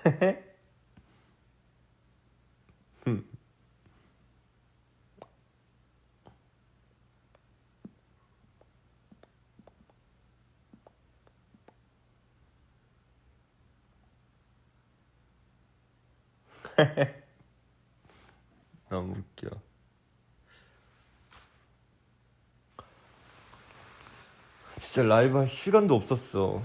너무 웃겨. 진짜 라이브 할 시간도 없었어.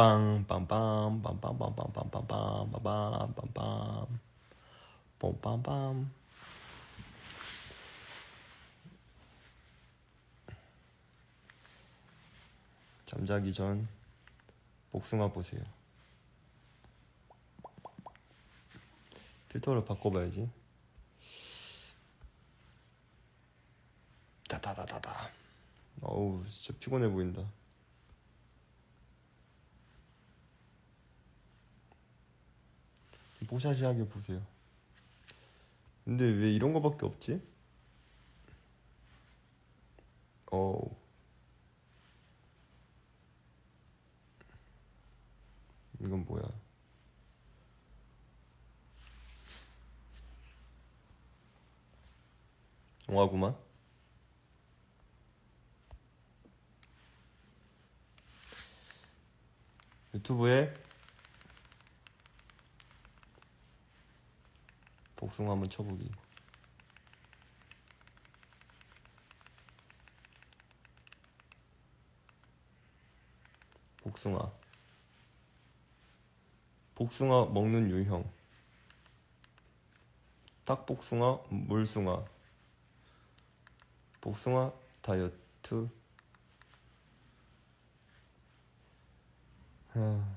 빵, 빵, 빵, 빵, 빵, 빵, 빵, 빵, 빵, 빵, 빵, 빵, 빵, 빵, 뽕, 빵, 빵. 잠자기 전 복숭아 보세요. 필터를 바꿔봐야지. 다다다다다. 어우, 진짜 피곤해 보인다. 뽀샤시하게 보세요. 근데 왜 이런 거밖에 없지? 어우. 이건 뭐야? 영화구만. 유튜브에 복숭아 한번 쳐보기. 복숭아. 복숭아 먹는 유형. 딱복숭아, 물숭아. 복숭아 다이어트. 하...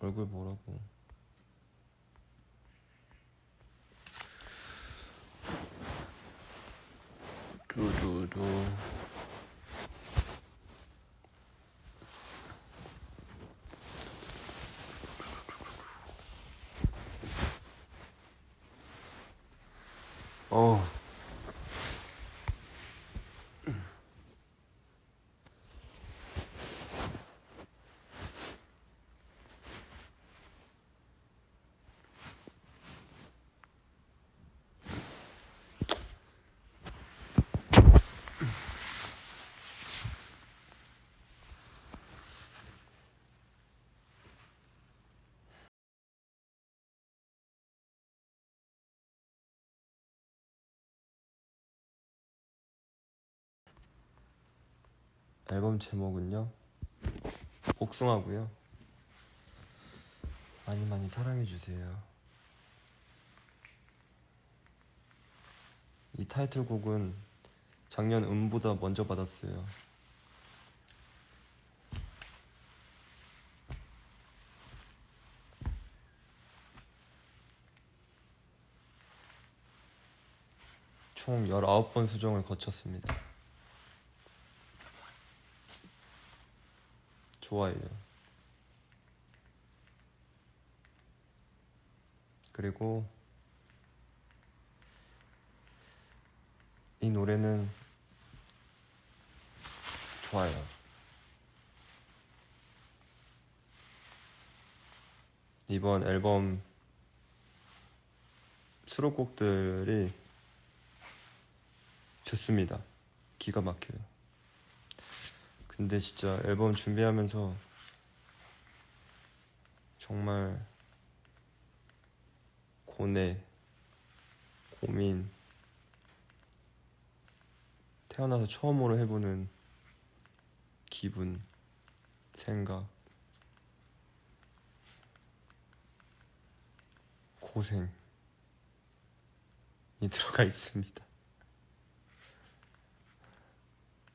얼굴 보라고. 두두두. 어. 앨범 제목은요. 복숭아고요. 많이 많이 사랑해 주세요. 이 타이틀곡은 작년 음보다 먼저 받았어요. 총 19번 수정을 거쳤습니다. 좋아해요. 그리고 이 노래는 좋아요. 이번 앨범 수록곡들이 좋습니다. 기가 막혀요. 근데 진짜 앨범 준비하면서 정말 고뇌, 고민, 태어나서 처음으로 해보는 기분, 생각, 고생이 들어가 있습니다.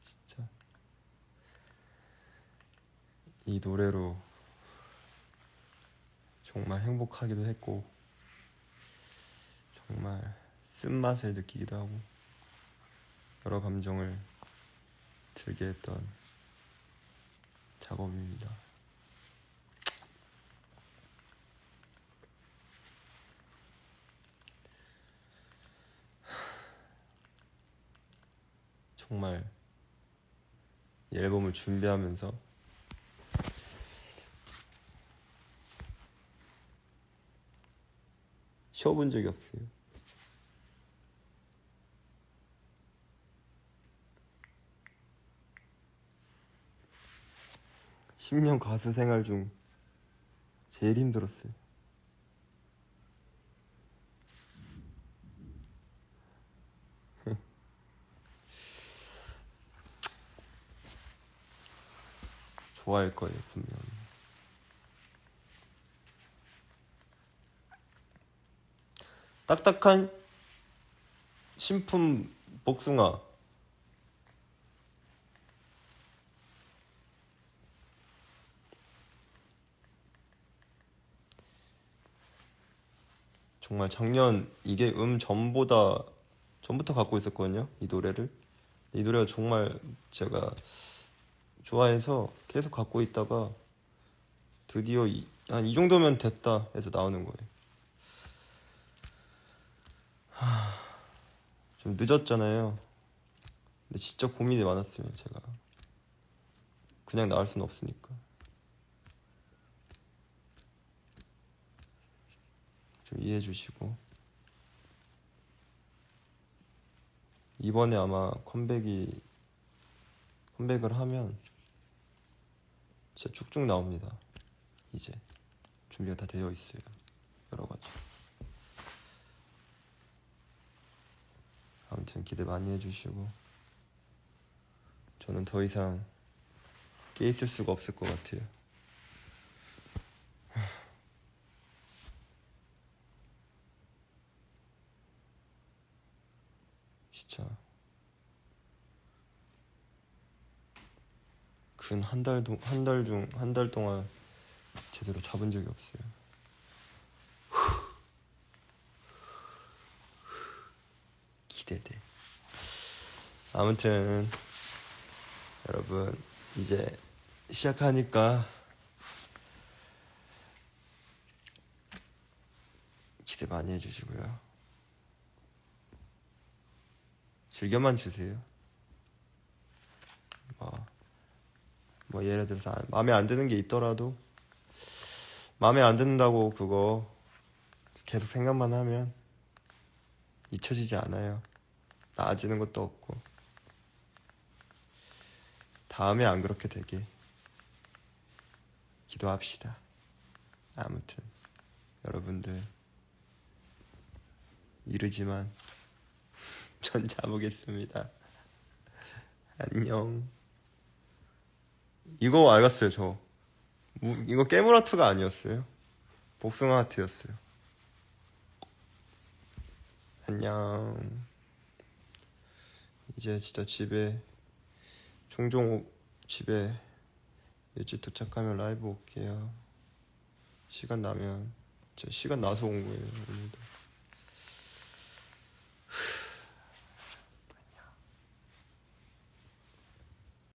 진짜. 이 노래로 정말 행복하기도 했고 정말 쓴맛을 느끼기도 하고 여러 감정을 들게 했던 작업입니다. 정말 이 앨범을 준비하면서 쉬어본 적이 없어요. 십년 가수 생활 중 제일 힘들었어요. 좋아할 거예요, 분명. 딱딱한 신품 복숭아. 정말 작년 이게 음 전보다 전부터 갖고 있었거든요. 이 노래를. 이 노래가 정말 제가 좋아해서 계속 갖고 있다가 드디어 한이 정도면 됐다 해서 나오는 거예요. 좀 늦었잖아요. 근데 진짜 고민이 많았어요, 제가. 그냥 나올 수는 없으니까. 좀 이해해 주시고. 이번에 아마 컴백이 컴백을 하면 진짜 쭉쭉 나옵니다. 이제 준비가 다 되어 있어요. 여러 가지. 아무튼 기대 많이 해주시고 저는 더 이상 깨 있을 수가 없을 것 같아요. 진짜 근 한 달 동 한 달 중 한 달 동안 제대로 잡은 적이 없어요. 기대돼. 아무튼 여러분 이제 시작하니까 기대 많이 해주시고요. 즐겨만 주세요. 뭐, 뭐 예를 들어서 안- 마음에 안 드는 게 있더라도 마음에 안 든다고 그거 계속 생각만 하면 잊혀지지 않아요. 나아지는 것도 없고 다음에 안 그렇게 되게 기도합시다. 아무튼 여러분들 이르지만 전 잡으겠습니다. 안녕. 이거 알았어요, 저. 무- 이거 깨물하트가 아니었어요. 복숭아 하트였어요. 안녕. 이제 진짜 집에 종종 오- 집에 일찍 도착하면 라이브 올게요. 시간 나면 진짜 시간 나서 온 거예요, 오늘도.